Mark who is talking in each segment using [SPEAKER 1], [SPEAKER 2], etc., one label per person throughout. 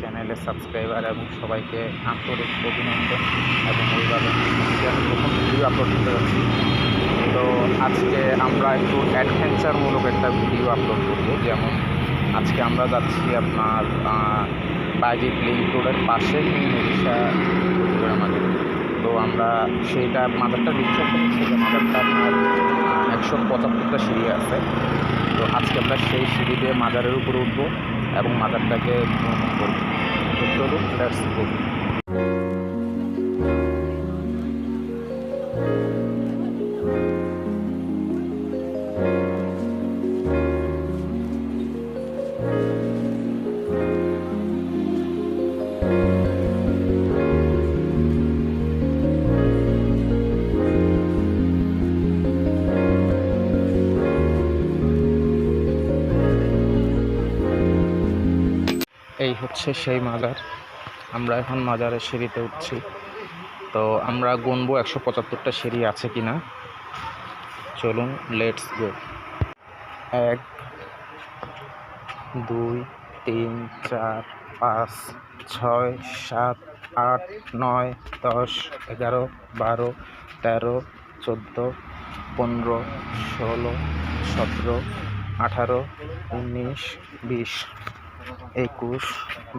[SPEAKER 1] চ্যানেলের সাবস্ক্রাইবার এবং সবাইকে আন্তরিক অভিনন্দন এবং অভিবাদন আমি প্রথম ভিডিও আপলোড করতে যাচ্ছি তো আজকে আমরা একটু অ্যাডভেঞ্চারমূলক একটা ভিডিও আপলোড করব যেমন আজকে আমরা যাচ্ছি আপনার বাজিত লিঙ্ক রোডের পাশে আমাদের তো আমরা সেইটা মাদারটা রিক্সা যে মাদারটা আপনার একশো পঁচাত্তরটা সিঁড়ি আছে তো আজকে আমরা সেই সিঁড়ি দিয়ে মাদারের উপরে উঠবো এবং মাদারটাকে চলুন লেটস গো হচ্ছে সেই মাজার আমরা এখন মাজারের সিঁড়িতে উঠছি তো আমরা গুনব একশো পঁচাত্তরটা সিঁড়ি আছে কি না চলুন লেটস গো এক দুই তিন চার পাঁচ ছয় সাত আট নয় দশ এগারো বারো তেরো চোদ্দো পনেরো ষোলো সতেরো আঠারো উনিশ বিশ একুশ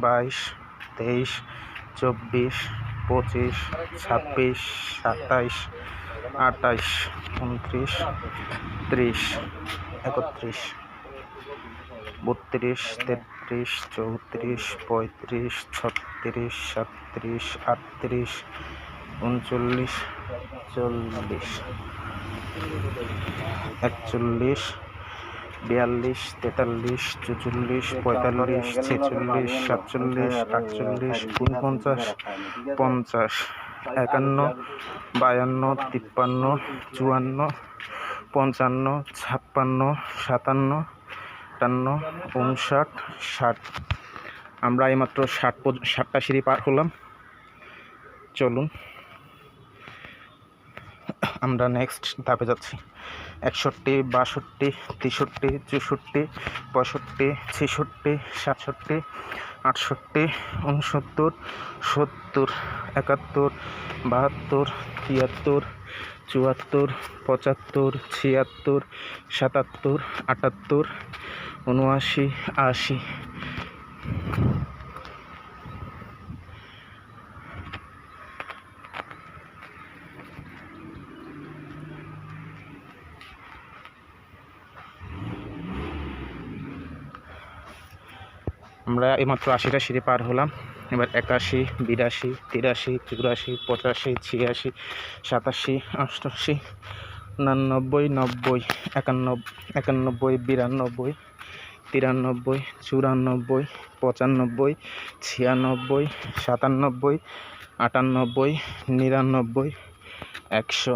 [SPEAKER 1] বাইশ তেইশ চব্বিশ পঁচিশ ছাব্বিশ সাতাইশ আটাইশ উনত্রিশ ত্রিশ একত্রিশ বত্রিশ তেত্রিশ চৌত্রিশ পঁয়ত্রিশ ছত্রিশ সাতত্রিশ আটত্রিশ উনচল্লিশ চল্লিশ একচল্লিশ বিয়াল্লিশ তেতাল্লিশ চুচল্লিশ পঁয়তাল্লিশ ছেচল্লিশ সাতচল্লিশ আটচল্লিশ উনপঞ্চাশ পঞ্চাশ একান্ন বায়ান্ন তিপ্পান্ন চুয়ান্ন পঞ্চান্ন ছাপ্পান্ন সাতান্ন আটান্ন উনষাট ষাট আমরা এইমাত্র ষাট ষাটটা সিঁড়ি পার করলাম চলুন আমরা নেক্সট ধাপে যাচ্ছি একষট্টি বাষট্টি তেষট্টি চৌষট্টি পঁয়ষট্টি ছেষট্টি সাতষট্টি আটষট্টি উনসত্তর সত্তর একাত্তর বাহাত্তর তিয়াত্তর চুয়াত্তর পঁচাত্তর ছিয়াত্তর সাতাত্তর আটাত্তর উনআশি আশি আমরা এইমাত্র আশিটা সিঁড়ি পার হলাম এবার একাশি বিরাশি তিরাশি চুরাশি পঁচাশি ছিয়াশি সাতাশি অষ্টাশি উনানব্বই নব্বই একানব্বই একানব্বই বিরানব্বই তিরানব্বই চুরানব্বই পঁচানব্বই ছিয়ানব্বই সাতানব্বই আটানব্বই নিরানব্বই একশো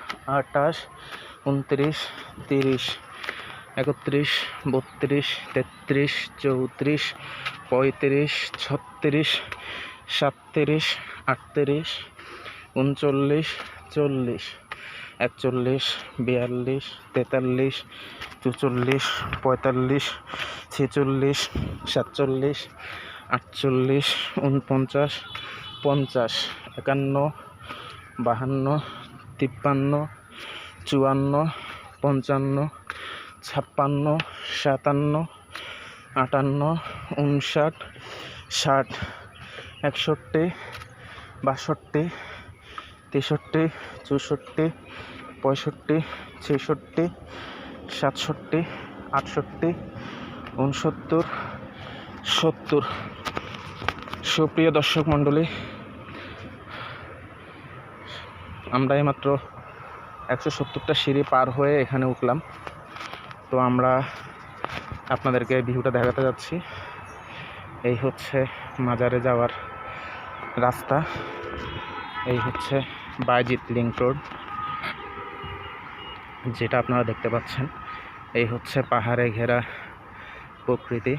[SPEAKER 1] আটাশ উনত্রিশ তিরিশ একত্রিশ বত্রিশ তেত্রিশ চৌত্রিশ পঁয়ত্রিশ ছত্রিশ সাতত্রিশ আটত্রিশ উনচল্লিশ চল্লিশ একচল্লিশ বিয়াল্লিশ তেতাল্লিশ চুচল্লিশ পঁয়তাল্লিশ ছেচল্লিশ সাতচল্লিশ আটচল্লিশ উনপঞ্চাশ পঞ্চাশ একান্ন বাহান্ন তিপ্পান্ন চুয়ান্ন পঞ্চান্ন ছাপ্পান্ন সাতান্ন আটান্ন উনষাট ষাট একষট্টি বাষট্টি তেষট্টি চৌষট্টি পঁয়ষট্টি ছেষট্টি সাতষট্টি আটষট্টি উনসত্তর সত্তর সুপ্রিয় দর্শক মণ্ডলী আমরা এইমাত্র একশো সত্তরটা সিঁড়ি পার হয়ে এখানে উঠলাম তো আমরা আপনাদেরকে ভিউটা দেখাতে যাচ্ছি এই হচ্ছে মাজারে যাওয়ার রাস্তা এই হচ্ছে বাইজিত লিঙ্ক রোড যেটা আপনারা দেখতে পাচ্ছেন এই হচ্ছে পাহাড়ে ঘেরা প্রকৃতি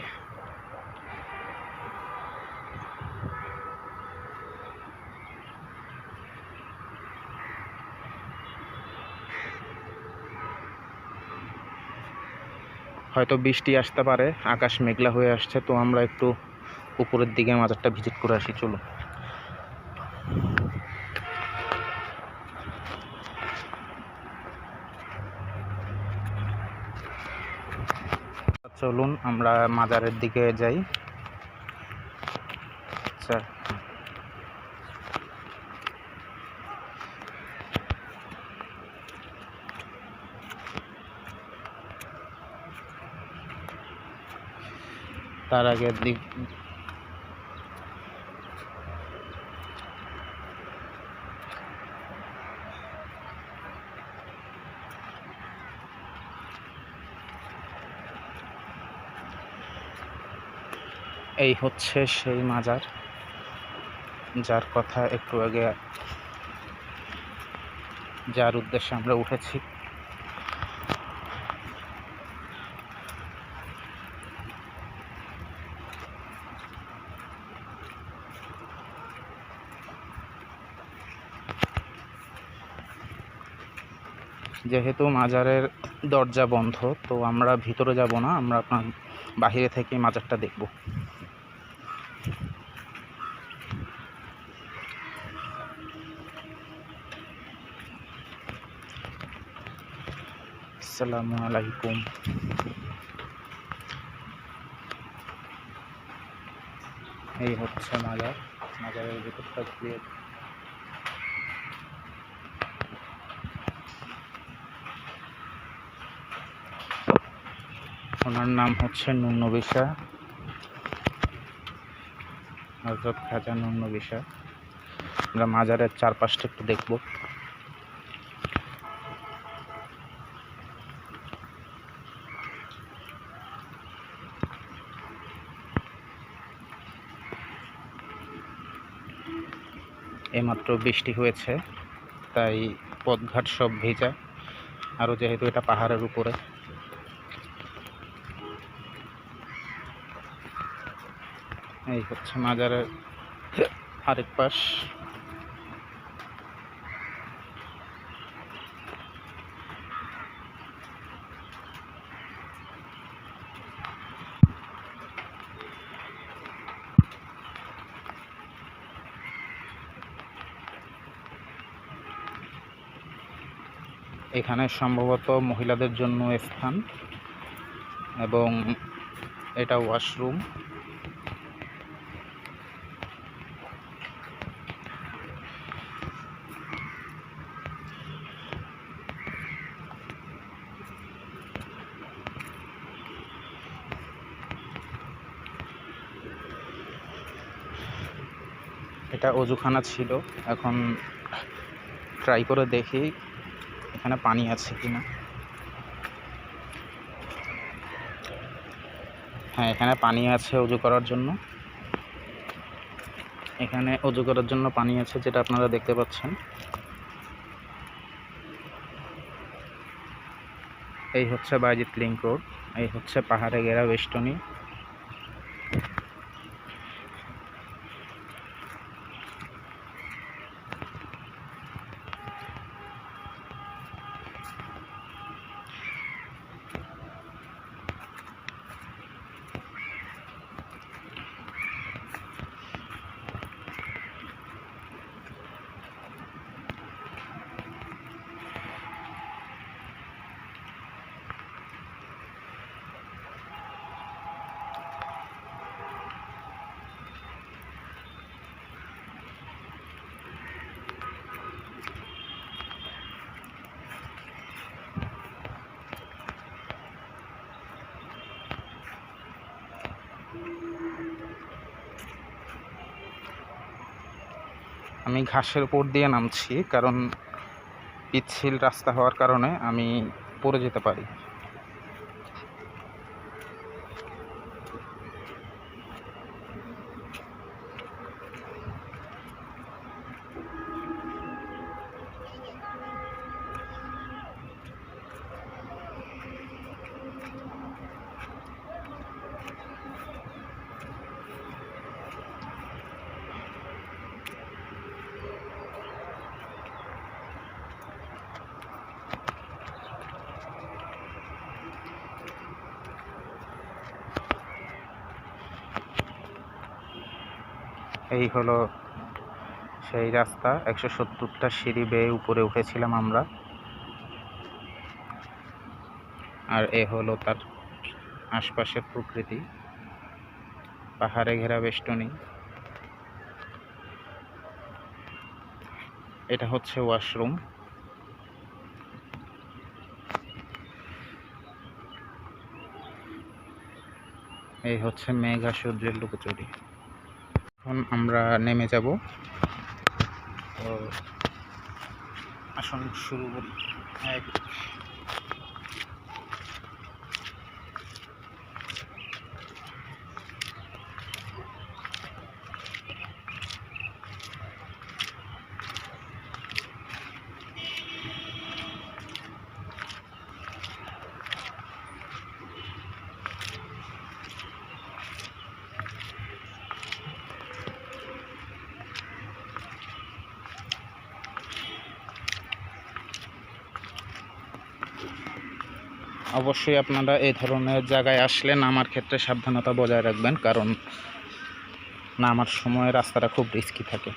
[SPEAKER 1] হয়তো বৃষ্টি আসতে পারে আকাশ মেঘলা হয়ে আসছে তো আমরা একটু উপরের দিকে মাজারটা ভিজিট করে আসি চলুন চলুন আমরা মাজারের দিকে যাই তার আগে এই হচ্ছে সেই মাজার যার কথা একটু আগে যার উদ্দেশ্যে আমরা উঠেছি যেহেতু মাজারের দরজা বন্ধ তো আমরা ভিতরে যাব না আমরা আপনার বাহিরে থেকে মাজারটা দেখব আসসালামু আলাইকুম এই হচ্ছে মাজার মাজারের ভিতরটা ক্লিয়ার ওনার নাম হচ্ছে নুনবিশা হজরত খাজা নুনবিশা আমরা মাজারের চারপাশটা একটু দেখব এইমাত্র বৃষ্টি হয়েছে তাই পথঘাট সব ভেজা আরও যেহেতু এটা পাহাড়ের উপরে এই হচ্ছে মাজারের আরেক পাশ এখানে সম্ভবত মহিলাদের জন্য স্থান এবং এটা ওয়াশরুম এটা অজুখানা ছিল এখন ট্রাই করে দেখি এখানে পানি আছে কি না হ্যাঁ এখানে পানি আছে অজু করার জন্য এখানে অজু করার জন্য পানি আছে যেটা আপনারা দেখতে পাচ্ছেন এই হচ্ছে বাইজিৎ লিঙ্ক রোড এই হচ্ছে পাহাড়ে গেরা বেষ্টনী আমি ঘাসের উপর দিয়ে নামছি কারণ পিচ্ছিল রাস্তা হওয়ার কারণে আমি পড়ে যেতে পারি এই হলো সেই রাস্তা একশো সত্তরটা সিঁড়ি বেয়ে উপরে উঠেছিলাম আমরা আর এ হলো তার আশপাশের প্রকৃতি পাহাড়ে ঘেরা বেষ্টনী এটা হচ্ছে ওয়াশরুম এই হচ্ছে মেঘা সূর্যের লুকোচুরি এখন আমরা নেমে যাব তো আসুন শুরু করি এক অবশ্যই আপনারা এই ধরনের জায়গায় আসলে নামার ক্ষেত্রে সাবধানতা বজায় রাখবেন কারণ নামার সময় রাস্তাটা খুব রিস্কি থাকে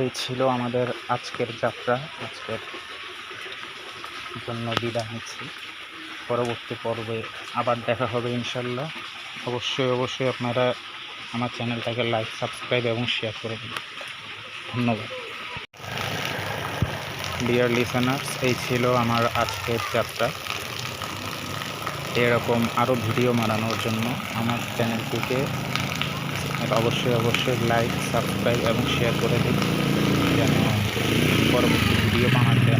[SPEAKER 1] এই ছিল আমাদের আজকের যাত্রা আজকের জন্য বিদায় নিচ্ছি পরবর্তী পর্বে আবার দেখা হবে ইনশাল্লাহ অবশ্যই অবশ্যই আপনারা আমার চ্যানেলটাকে লাইক সাবস্ক্রাইব এবং শেয়ার করে দিন ধন্যবাদ ডিয়ার লিসেনার্স এই ছিল আমার আজকের যাত্রা এরকম আরও ভিডিও বানানোর জন্য আমার চ্যানেলটিকে অবশ্যই অবশ্যই লাইক সাবস্ক্রাইব এবং শেয়ার করে দিন জন্য পরবর্তী ভিডিও বানাতে